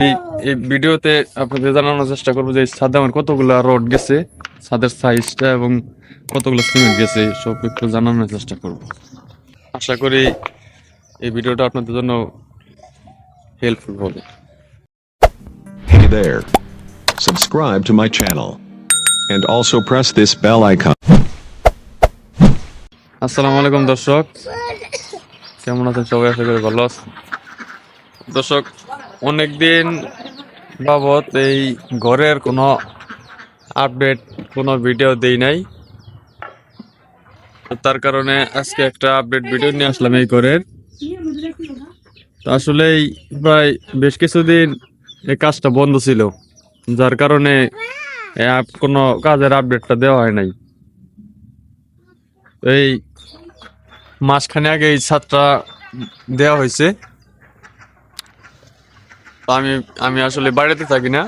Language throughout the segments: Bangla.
এই ভিডিওতে আপনাদের জানানোর চেষ্টা করব যে ছাদে আমার কতগুলো রড গেছে ছাদের সাইজটা এবং কতগুলো সিমেন্ট গেছে সব একটু জানানোর চেষ্টা করব আশা করি এই ভিডিওটা আপনাদের জন্য হেল্পফুল হবে Hey there. Subscribe to my channel. And also press this bell icon. আসসালামু আলাইকুম দর্শক কেমন আছেন সবাই আশা করি ভালো আছেন দর্শক অনেকদিন বাবদ এই ঘরের কোনো আপডেট, কোনো ভিডিও দেই নাই। তার কারণে আজকে একটা আপডেট ভিডিও নিয়ে আসলাম এই ঘরের। তো আসলে এই প্রায় বেশ কিছুদিন এই কাজটা বন্ধ ছিল, যার কারণে কোনো কাজের আপডেটটা দেওয়া হয় নাই। এই মাসখানে আগে এই ছাদটা দেওয়া হয়েছে। তো আমি আমি আসলে বাড়িতে থাকি না।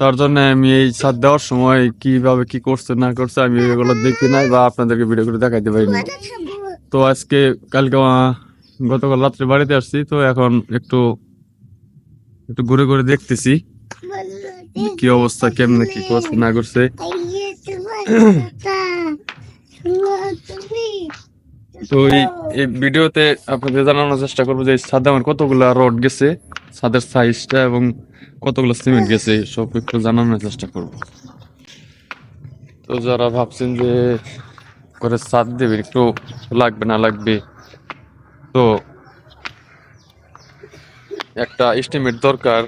তার জন্য আমি এই ছাদ দেওয়ার সময় কীভাবে কি করছে, না করছে, আমি এগুলো দেখি নাই বা আপনাদেরকে ভিডিও করে দেখাইতে পারিনি তো আজকে কালকে গতকাল রাত্রে বাড়িতে আসছি, তো এখন একটু একটু ঘুরে ঘুরে দেখতেছি কি অবস্থা, কেমনে কি করছে, না করছে। তো এই ভিডিওতে আপনাদের জানানোর চেষ্টা করব যে ছাদে আমার কতগুলা রড গেছে ছাদের সাইজটা এবং কতগুলো সিমেন্ট গেছে, সব একটু জানানোর চেষ্টা করব। তো যারা ভাবছেন যে করে ছাদ দেবে একটু লাগবে, না লাগবে, তো একটা এস্টিমেট দরকার।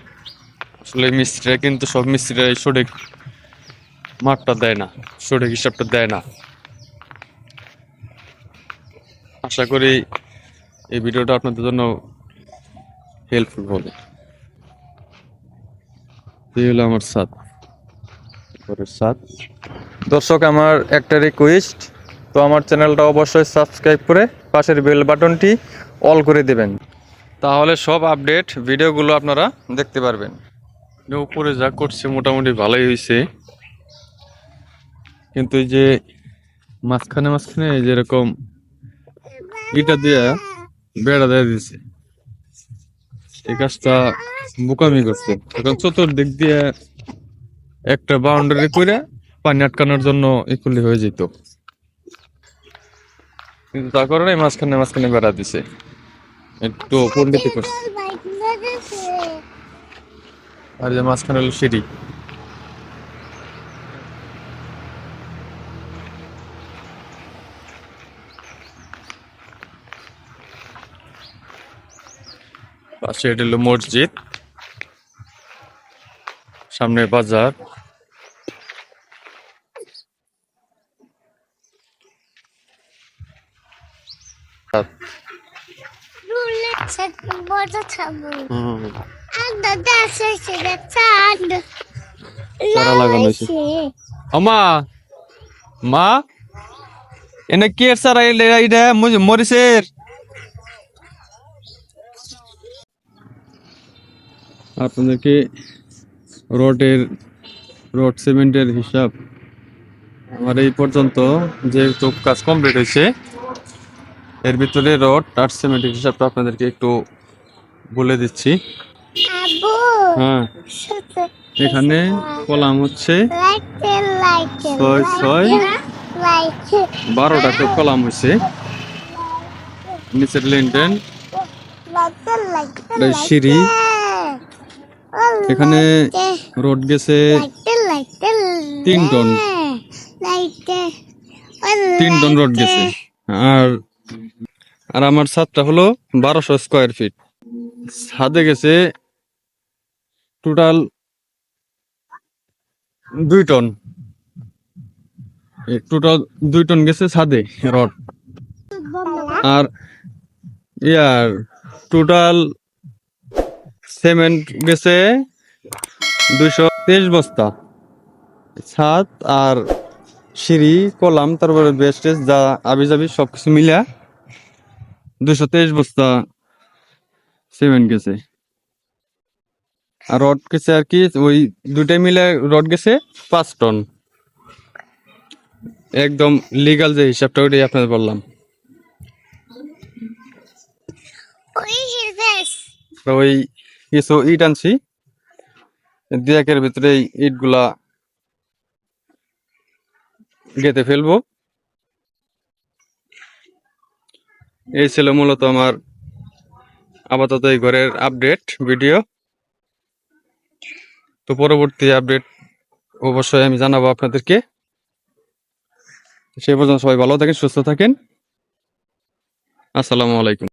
আসলে মিস্ত্রিরা কিন্তু সব মিস্ত্রিরা সঠিক মাপটা দেয় না, সঠিক হিসাবটা দেয় না। আশা করি এই ভিডিওটা আপনাদের জন্য হেল্পফুল হবে। এই হলো আমার সাত। সাত। দর্শক আমার একটা রিকোয়েস্ট তো আমার চ্যানেলটা অবশ্যই সাবস্ক্রাইব করে পাশের বেল বাটনটি অল করে দেবেন। তাহলে সব আপডেট ভিডিওগুলো আপনারা দেখতে পারবেন। উপরে যা করছে মোটামুটি ভালোই হয়েছে কিন্তু এই যে মাঝখানে মাঝখানে যেরকম ইটা দিয়ে বেড়া দিয়ে দিছে। এই কাজটা বোকামি করছে। এখন চতুর্দিক দিয়ে একটা বাউন্ডারি করে পানি আটকানোর জন্য ইকুলি হয়ে যেত। কিন্তু তার কারণে মাঝখানে মাঝখানে বেড়া দিছে। একটু করছে। আর যে মাঝখানে হলো সিঁড়ি। পাশে এটা হলো মসজিদ। সামনে বাজার। আমা মা এনে কি স্যার এইটা আপনাদেরকে রডের রড সিমেন্টের হিসাব। আমার এই পর্যন্ত যে চোখ কাজ কমপ্লিট হয়েছে এর ভিতরে রড আর সিমেন্টের হিসাবটা আপনাদেরকে একটু বলে দিচ্ছি। হ্যাঁ। এখানে কলাম হচ্ছে ছয় ছয় বারোটা তো কলাম হয়েছে। নিচের লেনটেন এই সিঁড়ি। এখানে রোড গেছে তিন টন। তিন টন রোড গেছে। আর আর আমার ছাদটা হলো বারোশো স্কোয়ার ফিট। ছাদে গেছে টোটাল দুই টন। টোটাল দুই টন গেছে ছাদে রড। আর ইয়ার টোটাল সিমেন্ট গেছে দুইশো তেইশ বস্তা। ছাদ আর সিঁড়ি কলাম তারপরে বেস্টেজ যা আবি যাবি সব কিছু মিলিয়া দুইশো তেইশ বস্তা সিমেন্ট গেছে। আর রড গেছে আর কি ওই দুইটাই মিলে রড গেছে পাঁচ টন। একদম লিগাল যে হিসাবটা ওইটাই আপনাদের বললাম। ওই কিছু ইট আনছি। দিয়াকের ভিতরে ইটগুলা গেঁথে ফেলব। এই ছিল মূলত আমার আপাতত এই ঘরের আপডেট ভিডিও তো পরবর্তী আপডেট অবশ্যই আমি জানাব আপনাদেরকে। সেই পর্যন্ত সবাই ভালো থাকেন, সুস্থ থাকেন। আসসালামু আলাইকুম।